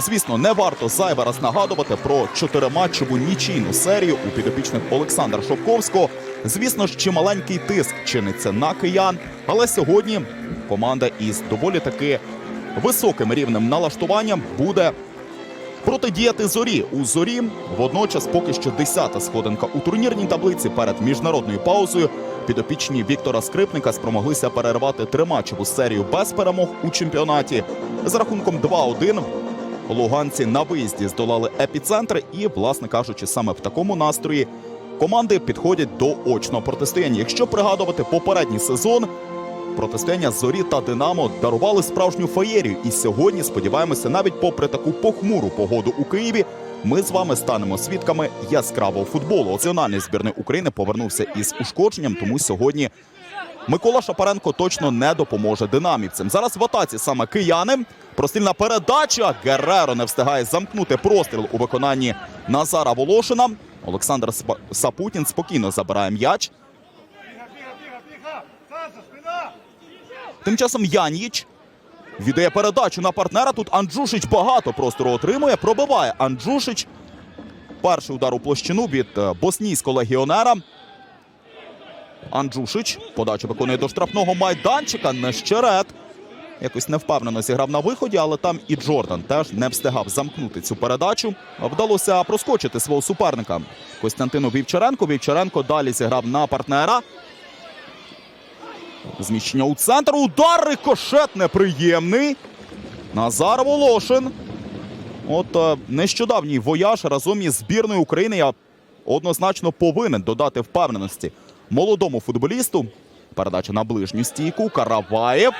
Звісно, не варто зайве раз нагадувати про чотириматчеву нічийну серію у підопічних Олександра Шовковського. Звісно ж, чималенький тиск чиниться на киян, але сьогодні команда із доволі таки високим рівнем налаштування буде протидіяти зорі. У зорі водночас поки що 10-та сходинка у турнірній таблиці перед міжнародною паузою. Підопічні Віктора Скрипника спромоглися перервати триматчеву серію без перемог у чемпіонаті з рахунком 2-1. Луганці на виїзді здолали епіцентр, і, власне кажучи, саме в такому настрої команди підходять до очного протистояння. Якщо пригадувати попередній сезон, протистояння зорі та Динамо дарували справжню феєрію. І сьогодні, сподіваємося, навіть попри таку похмуру погоду у Києві, ми з вами станемо свідками яскравого футболу. Національний збірний України повернувся із ушкодженням, тому сьогодні Микола Шапаренко точно не допоможе динамівцям. Зараз в атаці саме кияни. Прострільна передача. Герреро не встигає замкнути простріл у виконанні Назара Волошина. Олександр Сапутін спокійно забирає м'яч. Тим часом Яньїч віддає передачу на партнера. Тут Анджушич багато простору отримує. Пробиває Анджушич. Перший удар у площину від е, боснійського легіонера. Анджушич. Подачу виконує до штрафного майданчика. Нещерет. Якось невпевнено зіграв на виході, але там і Джордан теж не встигав замкнути цю передачу. Вдалося проскочити свого суперника Костянтину Вівчаренко. Вівчаренко далі зіграв на партнера. Зміщення у центр. Удар рикошет неприємний. Назар Волошин. От е, нещодавній вояж разом із збірною України я однозначно повинен додати впевненості молодому футболісту. Передача на ближню стійку. Караваєв.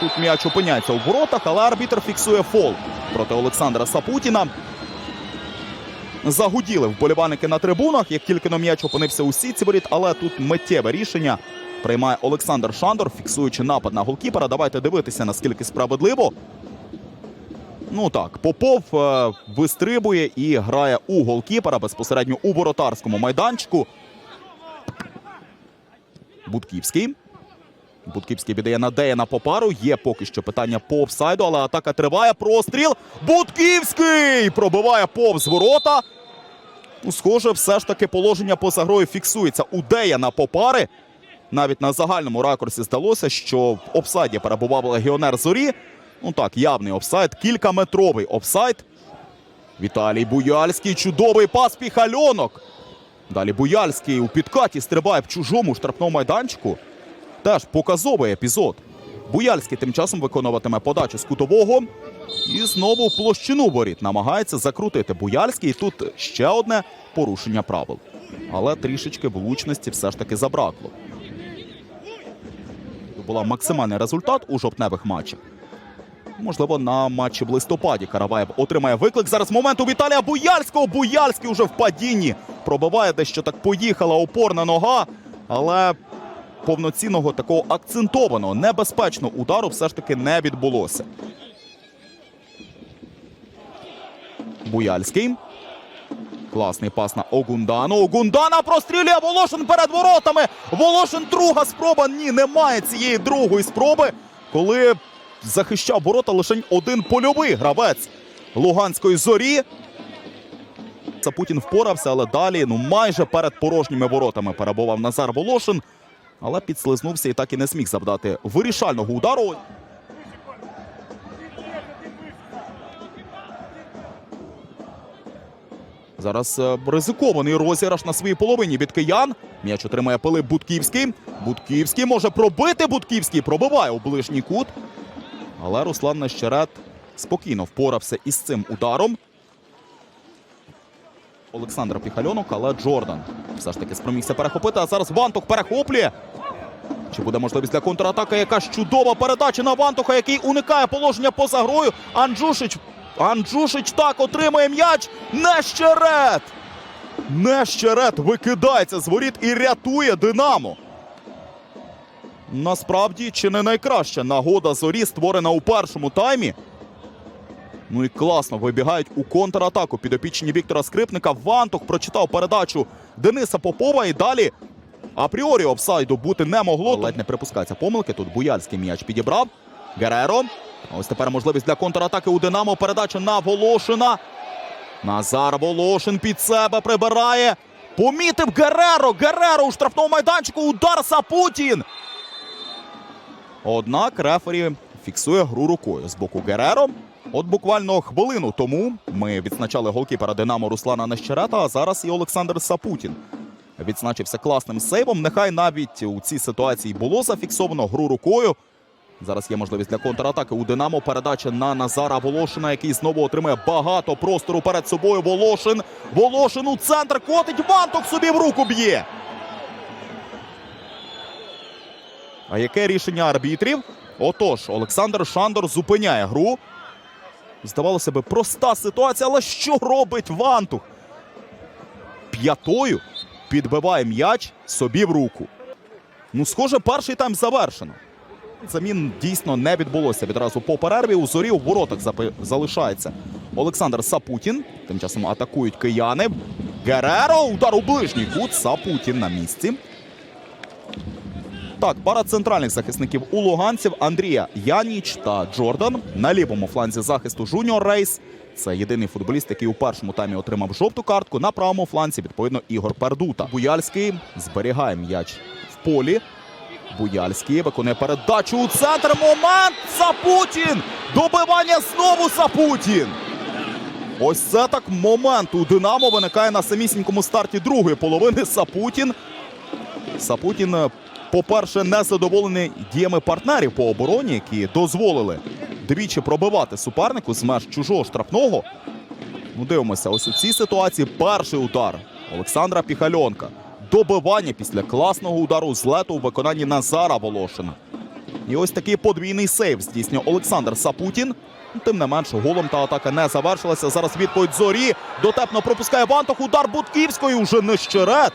Тут м'яч опиняється у воротах, але арбітр фіксує фол проти Олександра Сапутіна. Загуділи вболівальники на трибунах, як тільки но м'яч опинився у сітці але тут миттєве рішення приймає Олександр Шандор, фіксуючи напад на голкіпера. Давайте дивитися, наскільки справедливо. Ну так, Попов е, вистрибує і грає у голкіпера безпосередньо у воротарському майданчику. Будківський. Будківський віддає на Деяна Попару. Є поки що питання по офсайду, але атака триває. Простріл. Будківський пробиває повз ворота. Ну, схоже, все ж таки положення поза грою фіксується у Деяна Попари. Навіть на загальному ракурсі здалося, що в офсайді перебував легіонер зорі. Ну так, явний офсайд, кількаметровий офсайд. Віталій Буяльський. Чудовий пас піхальонок. Далі Буяльський у підкаті стрибає в чужому штрафному майданчику. Теж показовий епізод. Буяльський тим часом виконуватиме подачу з кутового. І знову в площину воріт намагається закрутити Буяльський. І тут ще одне порушення правил. Але трішечки влучності все ж таки забракло. Була максимальний результат у жовтневих матчах. Можливо, на матчі в листопаді Караваєв отримає виклик. Зараз момент у Віталія Буяльського. Буяльський уже в падінні. Пробиває дещо так поїхала опорна нога. Але повноцінного такого акцентованого, небезпечного удару все ж таки не відбулося. Буяльський. Класний пас на Огундану. Огундана прострілює Волошин перед воротами. Волошин друга спроба. Ні, немає цієї другої спроби, коли захищав ворота лише один польовий гравець Луганської зорі. Сапутін впорався, але далі, ну майже перед порожніми воротами перебував Назар Волошин, але підслизнувся і так і не зміг завдати вирішального удару. Зараз е, ризикований розіграш на своїй половині від киян. М'яч отримає Пилип Будківський. Будківський може пробити. Будківський пробиває у ближній кут. Але Руслан Нещерет спокійно впорався із цим ударом. Олександр Піхальонок, але Джордан все ж таки спромігся перехопити. А зараз Вантух перехоплює. Чи буде можливість для контратаки? Яка ж чудова передача на Вантуха, який уникає положення поза грою. Анджушич. Анджушич так отримує м'яч. Нещерет! Нещерет викидається з воріт і рятує Динамо. Насправді, чи не найкраща нагода зорі створена у першому таймі. Ну і класно вибігають у контратаку підопічні Віктора Скрипника. Вантух прочитав передачу Дениса Попова і далі апріорі офсайду бути не могло. Ледь не припускається помилки. Тут Буяльський м'яч підібрав. Гереро. Ось тепер можливість для контратаки у Динамо. Передача на Волошина. Назар Волошин під себе прибирає. Помітив Гереро. Гереро у штрафному майданчику. Удар Сапутін. Однак рефері фіксує гру рукою з боку Гереро. От буквально хвилину тому ми відзначали голкіпера Динамо Руслана Нещерета, а зараз і Олександр Сапутін відзначився класним сейвом. Нехай навіть у цій ситуації було зафіксовано гру рукою. Зараз є можливість для контратаки у Динамо. Передача на Назара Волошина, який знову отримає багато простору перед собою. Волошин. Волошин у центр котить. Ванток собі в руку б'є. А яке рішення арбітрів? Отож, Олександр Шандор зупиняє гру. Здавалося би, проста ситуація, але що робить Вантух? П'ятою підбиває м'яч собі в руку. Ну, схоже, перший тайм завершено. Замін дійсно не відбулося відразу по перерві. У зорі у воротах залишається Олександр Сапутін. Тим часом атакують кияни. Гереро. Удар у ближній кут. Сапутін на місці. Так, пара центральних захисників у луганців Андрія Яніч та Джордан. На лівому фланзі захисту Жуніор Рейс. Це єдиний футболіст, який у першому таймі отримав жовту картку. На правому фланзі, відповідно, Ігор Пердута. Буяльський зберігає м'яч в полі. Буяльський виконує передачу у центр. Момент! Сапутін! Добивання знову Сапутін! Ось це так момент у Динамо виникає на самісінькому старті другої половини. Сапутін. Сапутін, е, по-перше, не задоволений діями партнерів по обороні, які дозволили двічі пробивати супернику з меж чужого штрафного. Ну, дивимося, ось у цій ситуації перший удар Олександра Піхальонка. Добивання після класного удару з лету у виконанні Назара Волошина. І ось такий подвійний сейв здійснює Олександр Сапутін. Тим не менш, голом та атака не завершилася. Зараз відповідь зорі. Дотепно пропускає Вантох. Удар Будківської. Уже нещерет.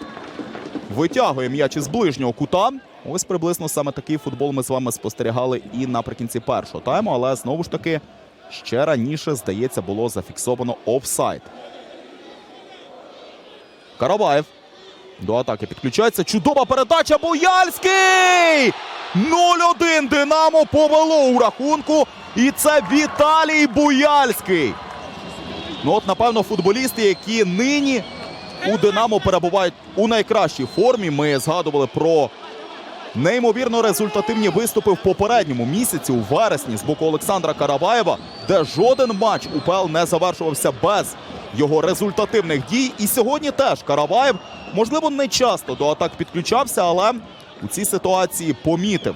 Витягує м'яч із ближнього кута. Ось приблизно саме такий футбол ми з вами спостерігали і наприкінці першого тайму. Але знову ж таки, ще раніше, здається, було зафіксовано офсайд. Караваєв. До атаки підключається. Чудова передача. Буяльський! 0-1 Динамо повело у рахунку. І це Віталій Буяльський. Ну от, напевно, футболісти, які нині у Динамо перебувають у найкращій формі. Ми згадували про неймовірно результативні виступи в попередньому місяці у вересні з боку Олександра Караваєва, де жоден матч УПЛ не завершувався без його результативних дій. І сьогодні теж Караваєв, можливо, не часто до атак підключався, але у цій ситуації помітив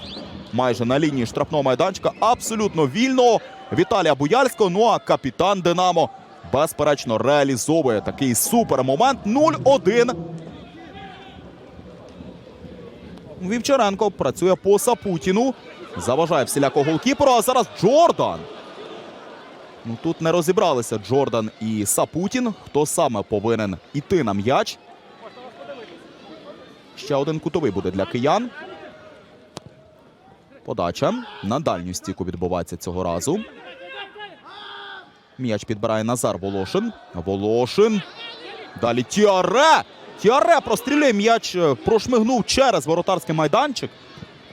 майже на лінії штрафного майданчика абсолютно вільного Віталія Буяльського. Ну а капітан Динамо безперечно реалізовує такий супермомент 0-1. Вівчаренко працює по Сапутіну. Заважає всіляко голкіперу. А зараз Джордан. Ну, тут не розібралися Джордан і Сапутін. Хто саме повинен іти на м'яч? Ще один кутовий буде для киян. Подача на дальню стіку відбувається цього разу. М'яч підбирає Назар Волошин. Волошин. Далі Тіаре. Тіаре прострілює м'яч, е, прошмигнув через воротарський майданчик.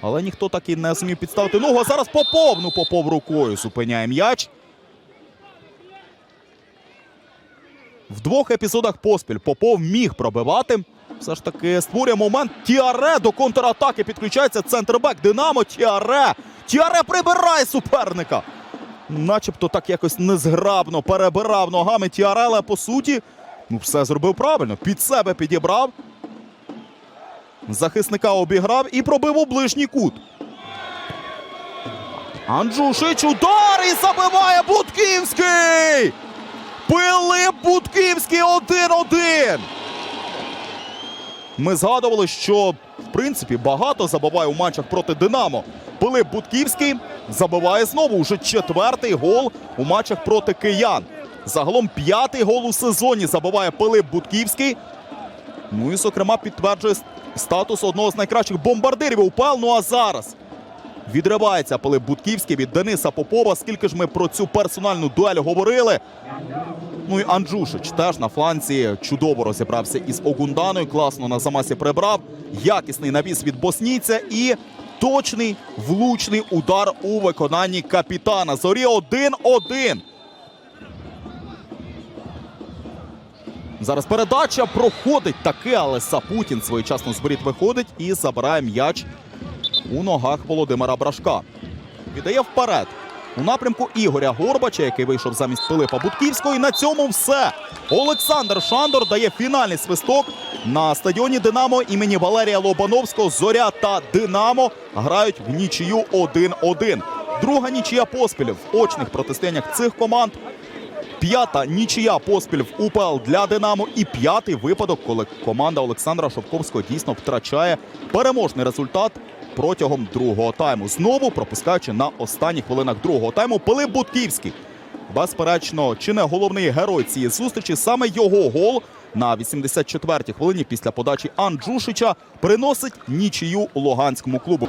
Але ніхто так і не зумів підставити ногу. А зараз Попов. Ну, Попов рукою зупиняє м'яч. В двох епізодах поспіль Попов міг пробивати. Все ж таки створює момент. Тіаре до контратаки підключається центрбек Динамо. Тіаре. Тіаре прибирає суперника. Начебто так якось незграбно перебирав ногами Тіаре, але по суті, ну все зробив правильно. Під себе підібрав. Захисника обіграв і пробив у ближній кут. Анджушич удар і забиває Будківський! Пилип Будківський 1-1. Ми згадували, що в принципі багато забиває у матчах проти Динамо. Пилип Будківський забиває знову уже четвертий гол у матчах проти киян. Загалом п'ятий гол у сезоні забиває Пилип Будківський. Ну і, зокрема, підтверджує статус одного з найкращих бомбардирів УПЛ. Ну а зараз відривається Пилип Будківський від Дениса Попова. Скільки ж ми про цю персональну дуель говорили? Ну і Анджушич теж на фланці чудово розібрався із Огунданою. Класно на замасі прибрав. Якісний навіс від боснійця. І точний влучний удар у виконанні капітана. Зорі 1-1. Зараз передача проходить таки, але Сапутін своєчасно з воріт виходить і забирає м'яч у ногах Володимира Брашка. Віддає вперед у напрямку Ігоря Горбача, який вийшов замість Пилипа Будківського. І на цьому все. Олександр Шандор дає фінальний свисток на стадіоні Динамо імені Валерія Лобановського. Зоря та Динамо грають в нічию 1-1. Друга нічия поспіль в очних протистояннях цих команд. П'ята нічия поспіль в УПЛ для Динамо. І п'ятий випадок, коли команда Олександра Шовковського дійсно втрачає переможний результат протягом другого тайму. Знову пропускаючи на останніх хвилинах другого тайму Пилип Бутківський. Безперечно, чи не головний герой цієї зустрічі, саме його гол на 84-й хвилині після подачі Анджушича приносить нічию Луганському клубу.